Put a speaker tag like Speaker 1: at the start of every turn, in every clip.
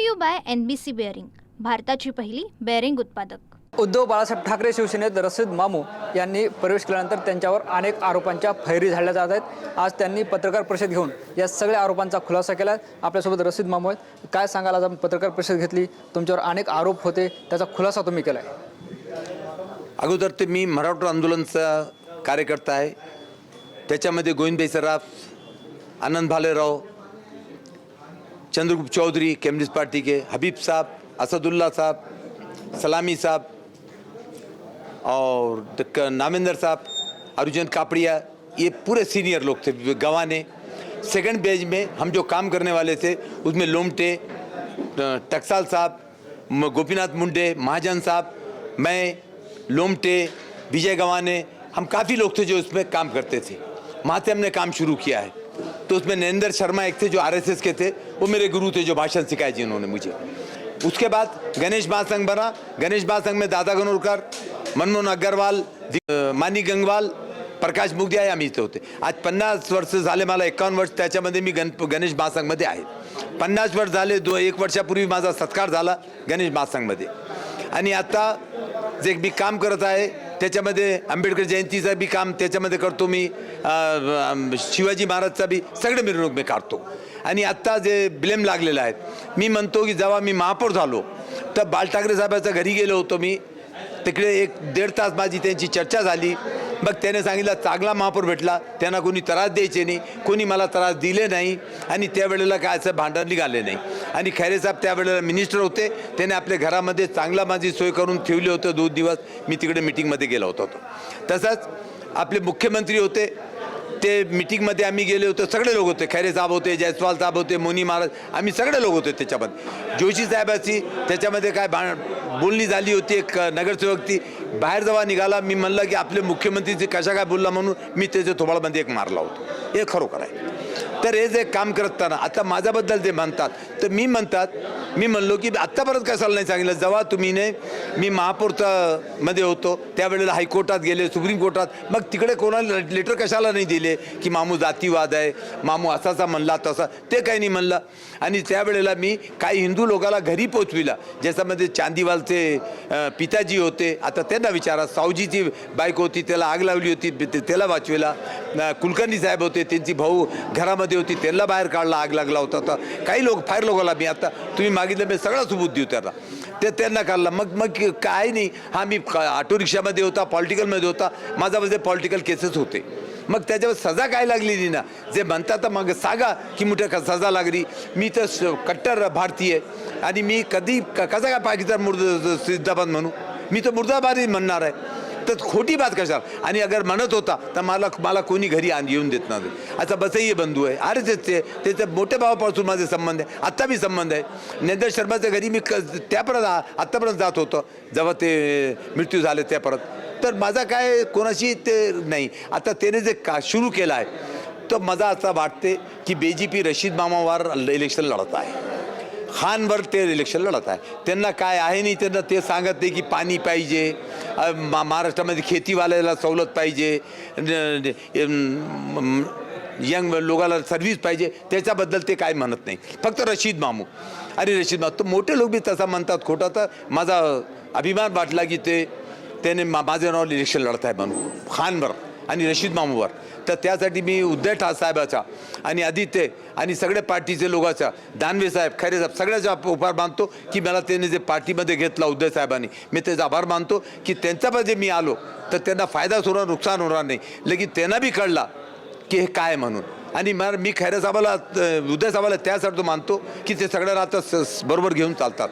Speaker 1: To you by N B C bearing भारताची पहिली bearing उत्पादक.
Speaker 2: उद्धव बाळासाहेब ठाकरे शिवसेनेत रसीद मामू यांनी प्रवेश केल्यानंतर त्यांच्यावर अनेक आरोपांच्या फैरी झाडल्या जात आहेत. आज त्यांनी पत्रकार परिषद घेऊन या सगळ्या आरोपांचा खुलासा केला आहे आपल्यासोबत रसीद मामू आहेत. काय सांगाल आज आपण पत्रकार परिषद घेतली? तुमच्यावर अनेक आरोप होते. त्याचा खुलासा तुम्ही केला आहे
Speaker 3: अगोदर ते मी मराठा आंदोलनचा कार्यकर्ता आहे. त्याच्यामध्ये गोविंदभाई सराफ आनंद भालेराव चंद्रगुप्त चौधरी, कम्युनिस्ट पार्टी के हबीब साहब, असदुल्ला साहब, सलामी साहब, और नामेंद्र साहब, अर्जुन कापड़िया, ये पूरे सीनियर लोग थे गवाने। सेकंड पेज में हम जो काम करने वाले थे, उसमें लोमटे टकसाल साहब गोपीनाथ मुंडे, महाजन साहब, मैं, लोमटे, विजय गवाने, हम काफ़ी लोग थे जो उसमें काम करते थे। वहाँ से हमने काम शुरू किया है। तो उसमें नरेंद्र शर्मा एक थे जो आरएसएस के थे वो मेरे गुरु थे जो भाषण सिखाए जिन्होंने मुझे। उसके बाद गणेश महासंघ बना। गणेश महासंघ में दादा गनोरकर मनमोहन अग्रवाल मानी गंगवाल प्रकाश मुगदिया या आम्ही इथे होते। आज पन्नास वर्ष झाले मला एकावन्न वर्ष त्याच्यामध्ये मी गण गणेश महासंघमध्ये आहे। पन्नास वर्ष झाले दो एक वर्षापूर्वी माझा सत्कार झाला गणेश महासंघमध्ये आणि आता जे मी काम करत आहे त्याच्यामध्ये आंबेडकर जयंतीचं बी काम त्याच्यामध्ये करतो मी. शिवाजी महाराजचा बी सगळे मिरवणूक मी काढतो. आणि आत्ता जे ब्लेम लागलेलं आहे मी म्हणतो की जेव्हा मी महापौर झालो तर बाल ठाकरे साहेबाच्या घरी गेलो होतो मी. तिकडे एक दीड तास माझी त्यांची चर्चा झाली. मग त्याने सांगितलं चांगला महापौर भेटला त्यांना कोणी त्रास द्यायचे नाही कोणी मला त्रास दिले नाही आणि त्यावेळेला काय असं भांडण निघाले नाही. आणि खैरे साहेब त्यावेळेला मिनिस्टर होते. त्याने आपल्या घरामध्ये चांगला माझी सोय करून ठेवली होतं दोन दिवस. मी तिकडे मिटिंगमध्ये गेलो होतो. तसंच आपले मुख्यमंत्री होते. ते मिटिंगमध्ये आम्ही गेले होतो. सगळे लोक होते. खैरे साहेब होते जयस्वाल साहेब होते मोनी महाराज. आम्ही सगळे लोक होते त्याच्यामध्ये. जोशी साहेबाची त्याच्यामध्ये काय भा बोलणी झाली होती एक नगरसेवक ती बाहेर जेव्हा निघाला मी म्हणलं की आपले मुख्यमंत्रीचे कशा काय बोलला म्हणून मी त्याच्या थोबाळमध्ये एक मारला होतो. हे खरोखर आहे. तर हे जे काम करताना आता माझ्याबद्दल जे म्हणतात तर मी म्हणतात मी म्हणलो की आत्तापर्यंत कशाला नाही सांगितलं. जेव्हा तुम्ही ने मी महापौरतामध्ये होतो. त्यावेळेला हायकोर्टात गेले सुप्रीम कोर्टात. मग तिकडे कोणाला लेटर कशाला नाही दिले की मामू जातीवाद आहे मामू असाचा म्हणला तसा. ते काही नाही म्हणलं. आणि त्यावेळेला मी काही हिंदू लोकाला घरी पोचविला. ज्याच्यामध्ये चांदीवालचे पिताजी होते. आता त्यांना विचारा सावजीची बाईक होती त्याला आग लावली होती त्याला वाचविला. कुलकर्णी साहेब होते त्यांची भाऊ घरामध्ये होती त्यांना बाहेर काढला आग लागला होता. तर काही लोक फायर लोकाला मी आता तुम्ही मागितलं मी सगळा सबूत देऊ त्याला ते त्यांना काढला. मग मग काय नाही. हा मी क- ऑटो रिक्षामध्ये होता पॉलिटिकलमध्ये होता. माझा म्हणजे पॉलिटिकल केसेस होते. मग त्याच्यावर सजा काय लागलेली ना? जे म्हणतात तर मग सांगा की मोठ्या सजा लागली. मी तर कट्टर भारतीय. आणि मी कधी क- कसा काय पाकिस्तान मुर्द सिद्धाबाद म्हणू? मी तर मुर्दाबादही म्हणणार आहे. तर खोटी बात कशाला? आणि अगर म्हणत होता तर मला मला कोणी घरी आण येऊन देत नाही आता बसही बंधू आहे. आर एस एसचे त्याच्या मोठ्या भावापासून माझे संबंध आहे. आत्ता बी संबंध आहे. नंतर शर्माच्या घरी मी क त्यापर्यंत आ- आत्तापर्यंत जात होतो. जेव्हा ते मृत्यू झाले त्यापर्यंत तर माझा काय कोणाशी ते नाही. आता त्याने जे का सुरू केलं आहे तर माझा असा वाटते की B J P Rashid मामावर election लढत आहे. खानवर ते इलेक्शन लढत आहे. त्यांना काय आहे नाही त्यांना ते सांगत नाही की पाणी पाहिजे. मा महाराष्ट्रामध्ये खेतीवाल्याला सवलत पाहिजे. यंग लोकाला सर्व्हिस पाहिजे. त्याच्याबद्दल ते काय म्हणत नाही. फक्त रशीद मामू. अरे रशीद मामू तर मोठे लोक बी तसा म्हणतात खोटा. तर माझा अभिमान वाटला की ते त्याने मा माझ्या नाव इलेक्शन लढत आहे म्हणून. खानवर आणि रशीद मामूवर. तर त्यासाठी मी उद्धव ठाकरे साहेबाचा आणि आदित्य आणि सगळ्या पार्टीचे लोकांचा दानवे साहेब खैरे साहेब सगळ्याचा उपहार मानतो की मला त्याने जे पार्टीमध्ये घेतला उद्धव साहेबांनी. मी त्याचा आभार मानतो की त्यांच्यामध्ये मी आलो तर त्यांना फायदाच होणार नुकसान होणार नाही. लेकिन त्यांना बी कळला की हे काय म्हणून. आणि मला मी खैरे साहेबाला उदय साहेबाला त्यासाठी मानतो की ते सगळ्या राहतात स- बरोबर घेऊन चालतात.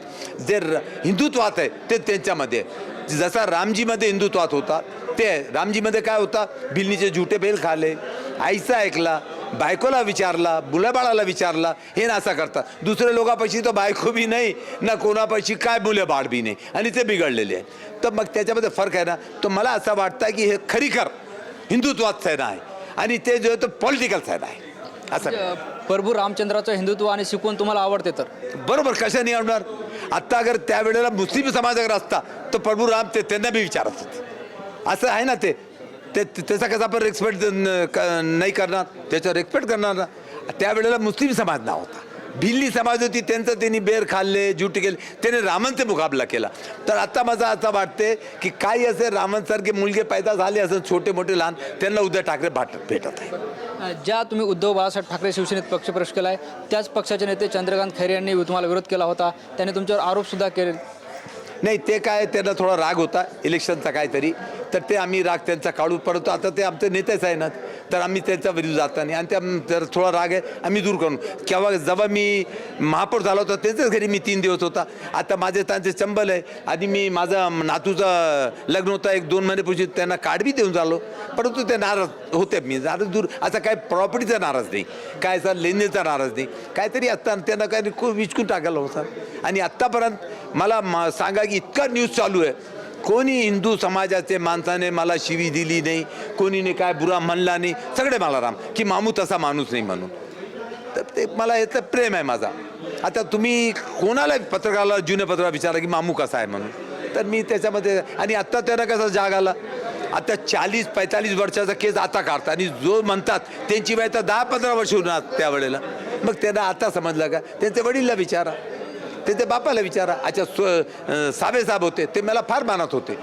Speaker 3: जे र- हिंदुत्वात आहे ते त्यांच्यामध्ये आहे. जसा रामजीमध्ये हिंदुत्वात होता ते. रामजीमध्ये काय होता? बिल्लीचे झुटे बेल खाले. आईचा ऐकला बायकोला विचारला मुलाबाळाला विचारला हे नासा करतात दुसऱ्या लोकांपाशी तर बायको बी नाही ना कोणापाशी काय मुलं बाळ बी नाही. आणि ते बिघडलेले आहे तर मग त्याच्यामध्ये फरक आहे ना? तर मला असं वाटतं की हे खरीखर हिंदुत्वात सेना आहे. आणि ते जो आहे तो पॉलिटिकल सेना आहे. असं.
Speaker 2: प्रभू रामचंद्राचं हिंदुत्व आणि शिकवून तुम्हाला आवडते तर?
Speaker 3: बरोबर कशा नाही आवडणार? आत्ता अगर त्यावेळेला मुस्लिम समाज अगर असता तर प्रभू राम ते त्यांना बी विचारत होते. असं आहे ना ते? ते त्याचा कसा आपण रेस्पेक्ट नाही करणार त्याच्यावर रेस्पेक्ट करणार ना. त्यावेळेला मुस्लिम समाज ना होता भिल्ली समाज होती त्यांचं त्यांनी बेर खाल्ले जुटी केले. त्याने रामांचा मुकाबला केला. तर आता माझा असं वाटते की काही असे रामांसारखे मुलगे पैदा झाले असं छोटे मोठे लहान त्यांना उद्धव ठाकरे भाट भेटत आहे.
Speaker 2: ज्या तुम्ही उद्धव बाळासाहेब ठाकरे शिवसेनेत पक्षप्रवेश केला आहे त्याच पक्षाचे नेते चंद्रकांत खैरे यांनी तुम्हाला विरोध केला होता. त्यांनी तुमच्यावर आरोपसुद्धा केले.
Speaker 3: नाही ते काय त्यांना थोडा राग होता इलेक्शनचा काहीतरी. तर ते आम्ही राग त्यांचा काढू परंतु आता ते आमचे नेतेच आहे ना तर आम्ही त्यांचा विरुद्ध जात नाही आणि त्या जर थोडा राग आहे आम्ही दूर करू केव्हा जेव्हा मी महापौर झाला होता त्यांच्याच घरी मी तीन दिवस होता. आता माझे त्यांचे चंबल आहे. आणि मी माझा नातूचं लग्न होता एक दोन महिन्यापूर्वी त्यांना कार्ड बी देऊन झालो. परंतु ते नाराज होते मी. नाराज दूर असा काय प्रॉपर्टीचा नाराज नाही. काय असा लेणीचा नाराज नाही. काहीतरी असताना त्यांना काही खूप विचकून टाकायला होता. आणि आत्तापर्यंत मला मा- सांगा की इतका न्यूज चालू आहे. कोणी हिंदू समाजाचे माणसाने मला शिवी दिली नाही कोणीने काय बुरा म्हणला नाही सगळे मला राम. की मामू तसा माणूस नाही म्हणून. तर ते मला याचं प्रेम आहे माझा. आता तुम्ही कोणाला पत्रकाराला जुन्या पत्रकार विचारा की मामू कसा आहे म्हणून? तर मी त्याच्यामध्ये आणि आत्ता त्यांना कसा जाग आला? आता चाळीस पैतालीस वर्षाचा केस आता काढतात. आणि जो म्हणतात त्यांची वय तर दहा पंधरा वर्ष होणार त्यावेळेला. मग त्यांना आता समजलं का? त्यांच्या वडीलला विचारा. ते ते बापाला विचारा. अच्छा स्व साबेसाब साहेब होते ते मला फार मानत होते.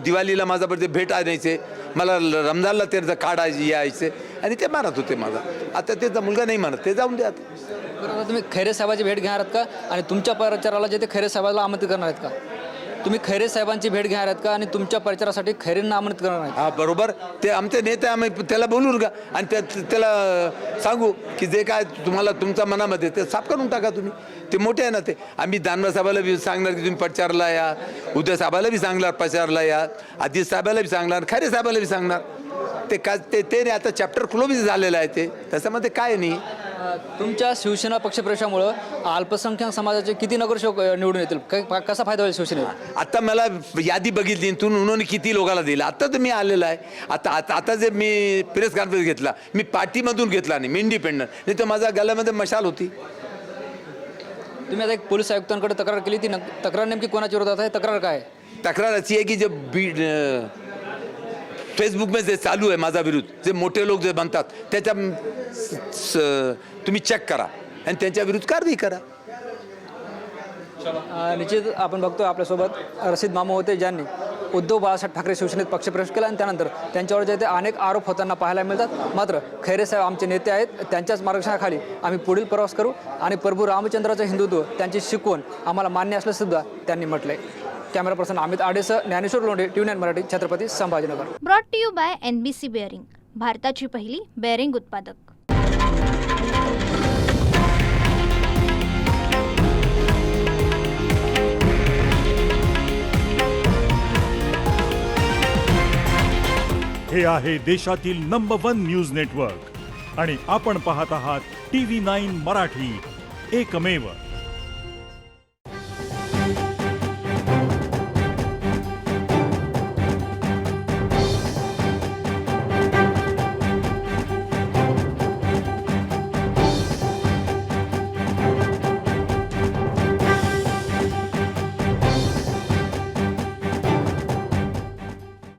Speaker 3: दिवाळीला माझा बर्थडे भेट आणायचे मला ल- रमजानला त्यांचं कार्ड यायचे आणि ते मानत होते माझा आता त्याचा मुलगा नाही मानत ते जाऊन द्या आता.
Speaker 2: बरोबर तुम्ही खैरे साहेबाची भेट घेणार आहात का? आणि तुमच्या प्रचाराला जे ते खैरे साहेबाला आमंत्रित करणार आहेत का? तुम्ही खैरे साहेबांची भेट घेणार आहात का? आणि तुमच्या प्रचारासाठी खैरेंना आमंत्रित करणार आहात.
Speaker 3: हा बरोबर. ते आमचे नेते आम्ही त्याला बोलून का आणि त्या त्याला सांगू की जे काय तुम्हाला तुमच्या मनामध्ये ते साफ करून टाका तुम्ही. ते मोठे आहे ना ते. आम्ही दानवा साहेबाला बी सांगणार की तुम्ही प्रचारला या. उदय साहेबाला बी सांगणार प्रचारला या. आदित्य साहेबाला बी सांगणार. खैरे साहेबाला बी सांगणार. ते का ते ते नाही आता चॅप्टर क्लोज झालेलं आहे ते. त्याच्यामध्ये काय नाही.
Speaker 2: तुमच्या शिवसेना पक्षप्रवेशामुळं अल्पसंख्याक समाजाचे किती नगरसेवक अ, निवडून येतील? क- कसा फायदा होईल शिवसेनेला?
Speaker 3: आता मला यादी बघितली तू उन्होंने किती लोकांना दिला. आता तर मी आलेला आहे. आता आता आता जे मी प्रेस कॉन्फरन्स घेतला मी पार्टीमधून घेतला नाही मी इंडिपेंडंट नाही तर माझ्या गळ्यामध्ये मशाल होती.
Speaker 2: तुम्ही आता एक पोलीस आयुक्तांकडे तक्रार केली ती नक- तक्रार नेमकी कोणाच्या विरोधात आहे? तक्रार काय? आहे?
Speaker 3: तक्रार अशी आहे की जे बी फेसबुकमध्ये जे चालू आहे माझा विरुद्ध जे मोठे लोक जे बनतात त्याच्या तुम्ही चेक करा. आणि त्यांच्या विरुद्ध कारवाई करा.
Speaker 2: निश्चित आपण बघतो आपल्यासोबत रशीद मामू होते ज्यांनी उद्धव बाळासाहेब ठाकरे शिवसेनेत पक्षप्रवेश केला. आणि त्यानंतर त्यांच्यावर जे ते अनेक आरोप होताना पाहायला मिळतात. मात्र खैरे साहेब आमचे नेते आहेत त्यांच्याच मार्गदर्शनाखाली आम्ही पुढील प्रवास करू. आणि प्रभू रामचंद्राचं हिंदुत्व त्यांची शिकवण आम्हाला मान्य असल्यासुद्धा त्यांनी म्हटलं आहे camera person Amit आडेसह Dnyaneshwar Londhe nine Marathi Chhatrapati Sambhajinagar.
Speaker 1: Brought to you by N B C bearing भारताची पहिली बेअरिंग उत्पादक.
Speaker 4: हे आहे देशातील नंबर वन न्यूज नेटवर्क आणि आपण पाहत आहात टी व्ही नाईन मराठी. एकमेव.